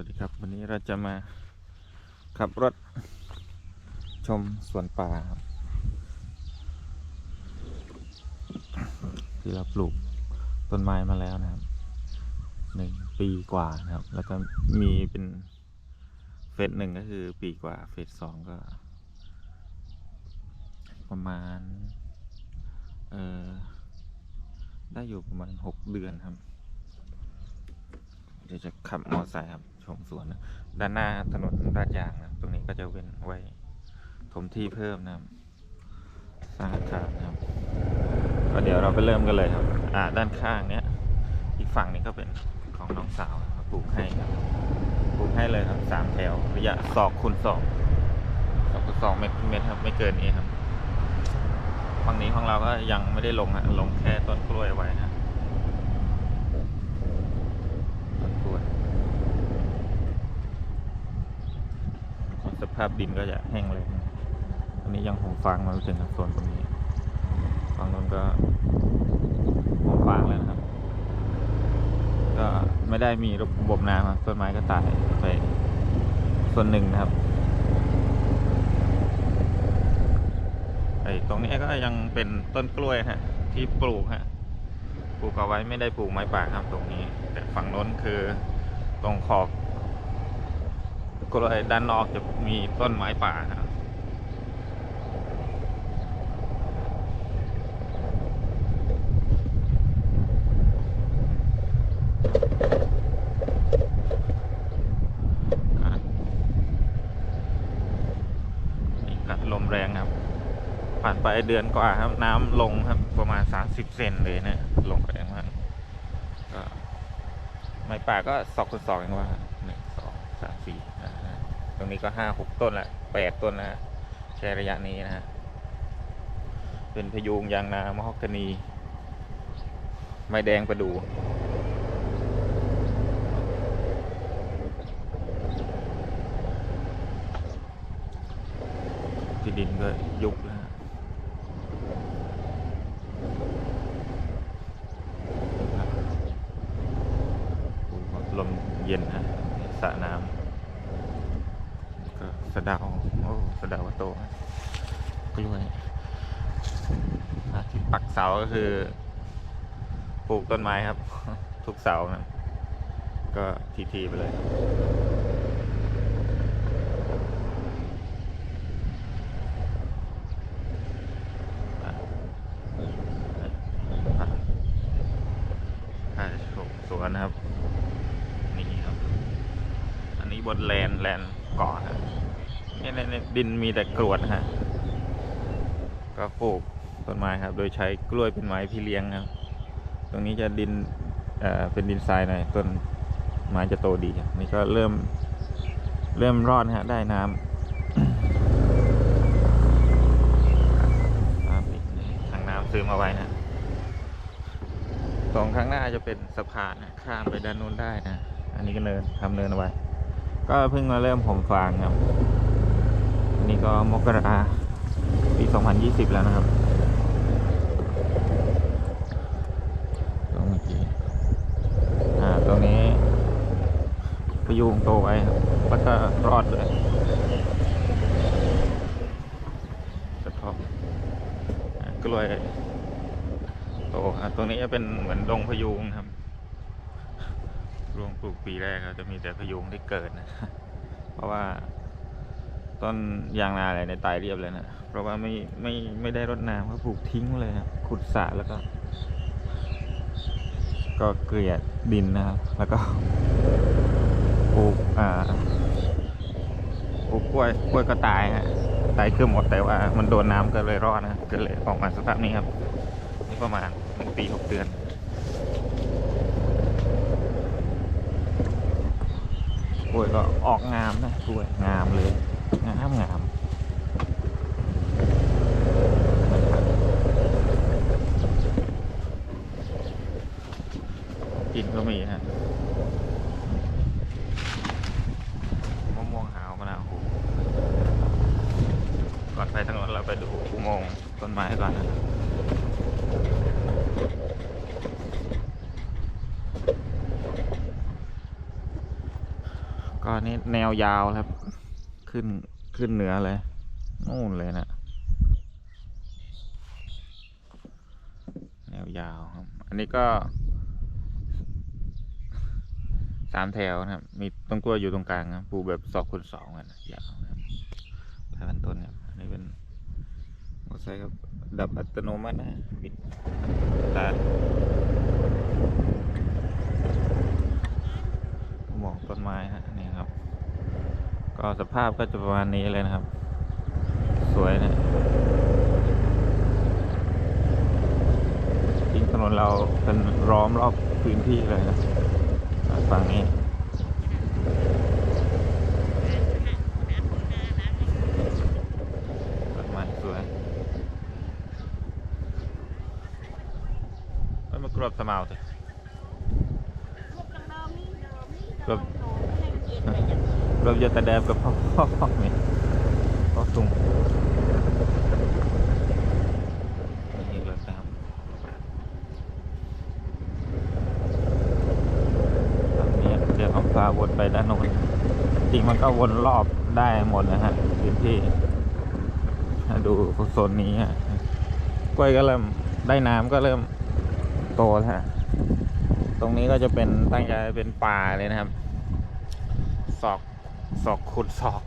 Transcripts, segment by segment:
วัสดีครับ วันนี้เราจะมาขับรถชมสวนป่าครับที่เราปลูกต้นไม้มาแล้วนะครับหนึ่งปีกว่านะครับ แล้วก็มีเป็นเฟสหนึ่งก็คือปีกว่าเฟสสองก็ ประมาณ เออได้อยู่ประมาณหกเดือนครับเดี๋ยวจะขับมอเตอร์ไซค์ครับ ชมสวนนะด้านหน้าถนนลาดยางนะตรงนี้ก็จะเว้นไว้ถมที่เพิ่มนะครับสร้างอาคารนะครับก็เดี๋ยวเราไปเริ่มกันเลยครับอ่าด้านข้างเนี้ยอีกฝั่งนี้ก็เป็นของน้องสาวปลูกให้ครับปลูกให้เลยครับสามแถวระยะศอกคูณศอกศอกคูณศอกเมตรเมตรครับไม่เกินนี้ครับฝั่งนี้ของเราก็ยังไม่ได้ลงฮะลงแค่ต้นกล้วยไว้นะต้นกล้วยส ภาพดินก็จะแห้งแล้งอันนี้ยังหงฟางมาถึงส่วนตรงนี้ฝั่งนู้นก็หงฟางแล้วนะครับ ก็ไม่ได้มีระบบน้ำต้นไม้ก็ตายไปส่วนหนึ่งนะครับไอ้ตรงนี้ก็ยังเป็นต้นกล้วยฮะที่ปลูกฮะปลูกเอาไว้ไม่ได้ปลูกไม้ป่าครับตรงนี้ แต่ฝั่งโน้นคือตรงขอบ กล้วยด้านนอกจะมีต้นไม้ป่าครับอะนี่กัดลมแรงครับ ผ่านไปเดือนกว่าครับ น้ำลงครับประมาณ 30 เซนเลยเนะลงแรงมากก็ไม้ป่าก็สองคูณสองเองว่า สี่ตรงนี้ก็ห้าหกต้นละแปดต้นนะใช่ระยะนี้นะฮะเป็นพยุงยางนามะฮอกกานี ไม้แดงประดูที่ดินก็ยุบแล้วฮะโอ้โหลมเย็นฮะสระน้ำก็ สะเดาโอ้สะเดาโตฮะกล้วยอะที่ปักเสาก็คือปลูกต้นไม้ครับ ทุกเสานะก็ทีๆไปเลยอะอะอะชมสวนนะครับ นี่ครับ อันนี้บนแลนแลนเกาะฮะ เนี่ยเนี่ยดินมีแต่กรวดฮะก็ปลูกต้นไม้ครับ โดยใช้กล้วยเป็นไม้พี่เลี้ยงครับ ตรงนี้จะดินเอ่อเป็นดินทรายหน่อยต้นไม้จะโตดีครับนี่ก็เริ่มเริ่มรอดฮะได้น้ำทางน้ำซื้อมาไว้นะสองข้างหน้าจะเป็นสะพานนะข้ามไปด้านนู้นได้นะ อันนี้ก็เนินทำเนินเอาไว้ ก็เพิ่งมาเริ่มผมฟางครับ นี้ก็มกราปี 2020 แล้วนะครับตรงเมื่อกี้อ่าตรงนี้พยุงโตไว้ครับแล้วก็รอดเลยกระทบอ่ากล้วยโตอะตรงนี้จะเป็นเหมือนดงพยุงครับรวงปลูกปีแรกครับจะมีแต่พยุงที่เกิดนะ เพราะว่า ต้นยางนาอะไรในตายเรียบเลยนะเพราะว่าไม่ไม่ไม่ได้รดน้ำก็ปลูกทิ้งเลยนะขุดสระแล้วก็ ก็เกลี่ยดินนะครับ แล้วก็ปลูกอ่าปลูกกล้วยกล้วยก็ตายฮะตายเกือบหมดแต่ว่ามันโดนน้ำก็เลยรอดนะก็เลยออกมาสภาพนี้ครับนี่ประมาณหนึ่งปีหกเดือนกล้วยก็ออกงามนะกล้วยงามเลย งามงามกินก็มีฮะมะม่วงหาวมะนาวโหก่อนไปทางนั้นเราไปดูอุโมงค์ต้นไม้ก่อนนะก็นี่แนวยาวครับ ขึ้น ขึ้นเหนือเลยนู่นเลยนะแนวยาวครับ อันนี้ก็สามแถวนะครับ มีต้นกล้วยอยู่ตรงกลางครับปลูกแบบสองคูณสองกันยาวครับหลายพันต้นครับอันนี้เป็นมอเตอร์ไซค์ครับดับอัตโนมัตินะบิดตาหมองต้นไม้ฮะ ก็สภาพก็จะประมาณนี้เลยนะครับ สวยนะจริงถนนเราเป็นล้อมรอบพื้นที่เลยนะฝั่งนี้ต้นไม้สวยเอ้ยมากรอบสมาวสิ Lúc trong đó mi đó mi đó hay chuyện này chắc รอบยตาแดบกับพ่อพ่อนี่พ่อตุงนี่เลยครับตอนนี้เดี๋ยวเขาพาวนไปด้านโน้นจริงมันก็วนรอบได้หมดนะฮะพื้นที่ดูโซนนี้ฮะกล้วยก็เริ่มได้น้ำก็เริ่มโตแล้วฮะตรงนี้ก็จะเป็นตั้งใจเป็นป่าเลยนะครับ ศอก ศอกคูณศอก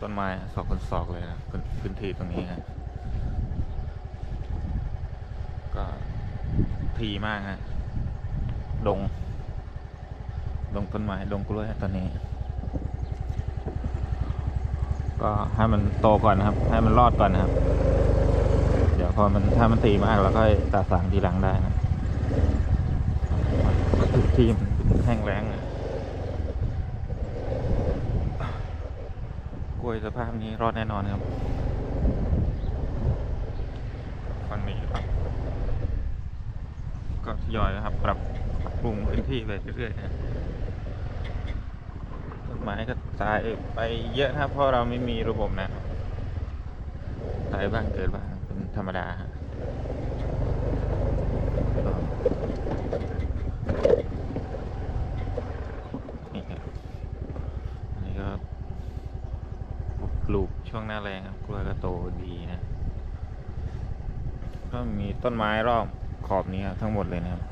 ต้นไม้ศอกคูณศอกเลยนะพื้นพื้นที่ตรงนี้ฮะก็ทีมากฮะดง ดงต้นไม้ดงกล้วยตอนนี้ ก็ให้มันโตก่อนนะครับ ให้มันรอดก่อนนะครับ เดี๋ยวพอมันถ้ามันตีมากเราก็ตัดสางทีหลังได้นะทีมันแห้งแล้งอะ กล้วย สภาพนี้รอดแน่นอนครับฝั่งนี้ครับก็ทยอยนะครับ ปรับปรุงพื้นที่ไปเรื่อยๆนะต้นไม้ก็ตายไปเยอะนะครับเพราะเราไม่มีระบบนะตายบ้างเกิดบ้างเป็นธรรมดาฮะก็นี่ครับอันนี้ก็ ปลูกช่วงห น้าแรงครับกล้วยก็โตดีนะก็มีต้นไม้รอบขอบนี้ครับทั้งหมดเลยนะครับ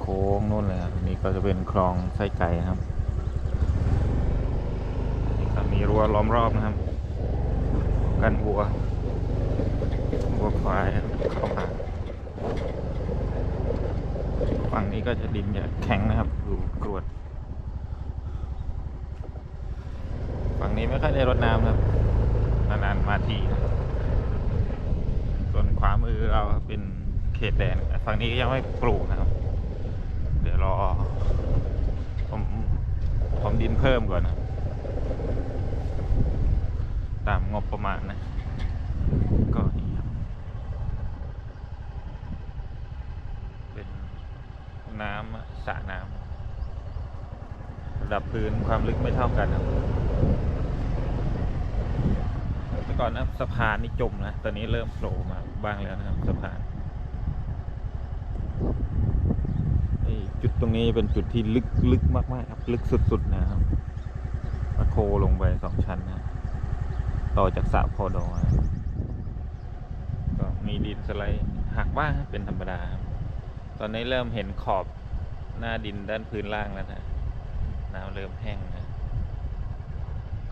โค้งนู่นเลยครับนี่ก็จะเป็นคลองไส้ไก่ครับนี่ก็มีรั้วล้อมรอบนะครับ กันวัววัวควายเข้ามาฝั่งนี้ก็จะดินจะแข็งนะครับดูกรวด ฝั่งนี้ไม่ค่อยได้รดน้ำครับนานๆมาทีนะส่วนขวามือเราเป็นเขตแดนฝั่งนี้ยังไม่ปลูกนะครับ เดี๋ยวรอผมผมดินเพิ่มก่อนนะตามงบประมาณนะ ก็นี่ครับเป็นน้ำสระน้ำระดับพื้นความลึกไม่เท่ากันครับ แต่ ก่อนนะสะพานนี่จมนะตอนนี้เริ่มโผล่มาบ้างแล้วนะครับสะพานจุดตรงนี้เป็นจุดที่ลึกลึกมากๆครับลึกสุดๆนะครับมาโคลงไปสองชั้นนะต่อจากสระพอดอนะก็มีดินสไลด์หักบ้างเป็นธรรมดาครับตอนนี้เริ่มเห็นขอบหน้าดินด้านพื้นล่างแล้วนะน้ำเริ่มแห้งนะ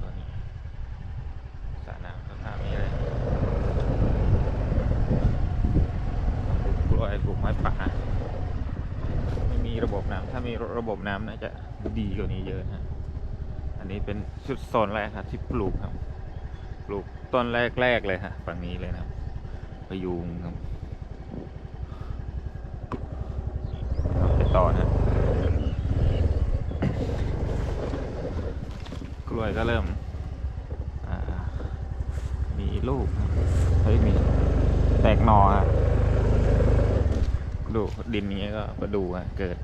ก็นี่สระน้ำสภาพนี้เลยป ลูกกล้วยปลูกไม้ป่าไม่มีระบบน้ำถ้ามีระบบน้ำน่าจะดีกว่านี้เยอะนะอันนี้เป็นชุดโซนแรกครับที่ปลูกครับ ปลูกต้นแรก ๆ เลยฮะฝั่งนี้เลยนะครับพยุงครับไปต่อนะกล้วยก็เริ่มมีลูกเฮ้ยมีแตกหนอฮะ ดูดินนี้ก็ประดูอะเกิด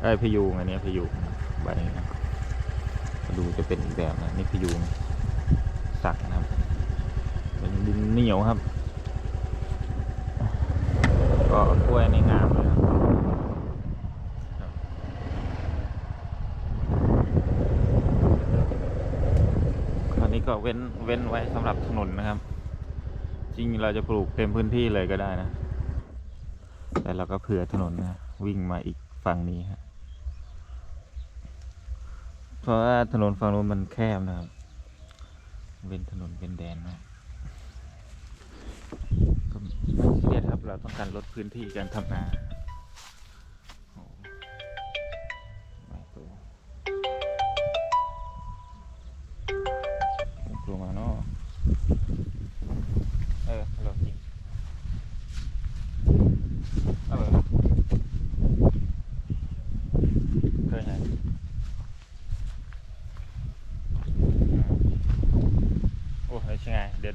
ไอ้พยูงอันนี้พยูงใบนะประดูจะเป็นอีกแบบนะนี่พยูงสักนะครับ เป็นดินเหนียวครับ ก็กล้วยในงามเลยครานนี้ก็เว้นเว้นไว้สำหรับถนนนะครับ จริงเราจะปลูกเต็มพื้นที่เลยก็ได้นะ แต่เราก็เผื่อถนนนะวิ่งมาอีกฝั่งนี้ฮะเพราะว่าถนนฝั่งนู้นมันแคบนะครับเป็นถนนเป็นแดนนะก็ไม่เครียดครับเราต้องการลดพื้นที่การทำนา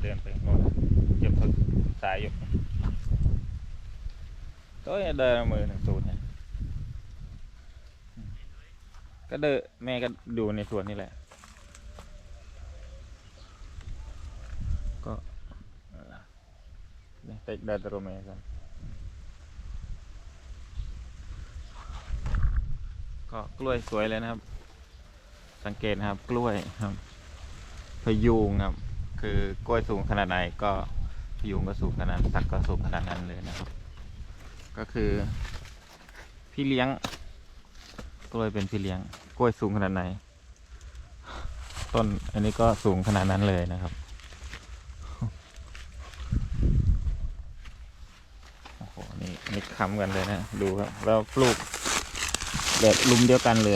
ดินเดินไปโน่นเหยียบถึงสายยู่ก็เดินมือหนึ่งศูนเนี่ยก็เดินแม่ก็ดูในสวนนี่แหละ ก็เนี่ยเตกเดินตโรเมกันก็กล้วยสวยเลยนะครับ สังเกตนะครับกล้วยครับพยุงครับ คือกล้วยสูงขนาดไหนก็พยุงก็สูงขนาดสักก็สูงขนาดนั้นเลยนะครับ ก็คือพี่เลี้ยงกล้วยเป็นพี่เลี้ยงกล้วยสูงขนาดไหน ต้นอันนี้ก็สูงขนาดนั้นเลยนะครับ โอ้โห นี่นี่ค้ำกันเลยนะ ดูครับ เราปลูกแบบลุมเดียวกันเลย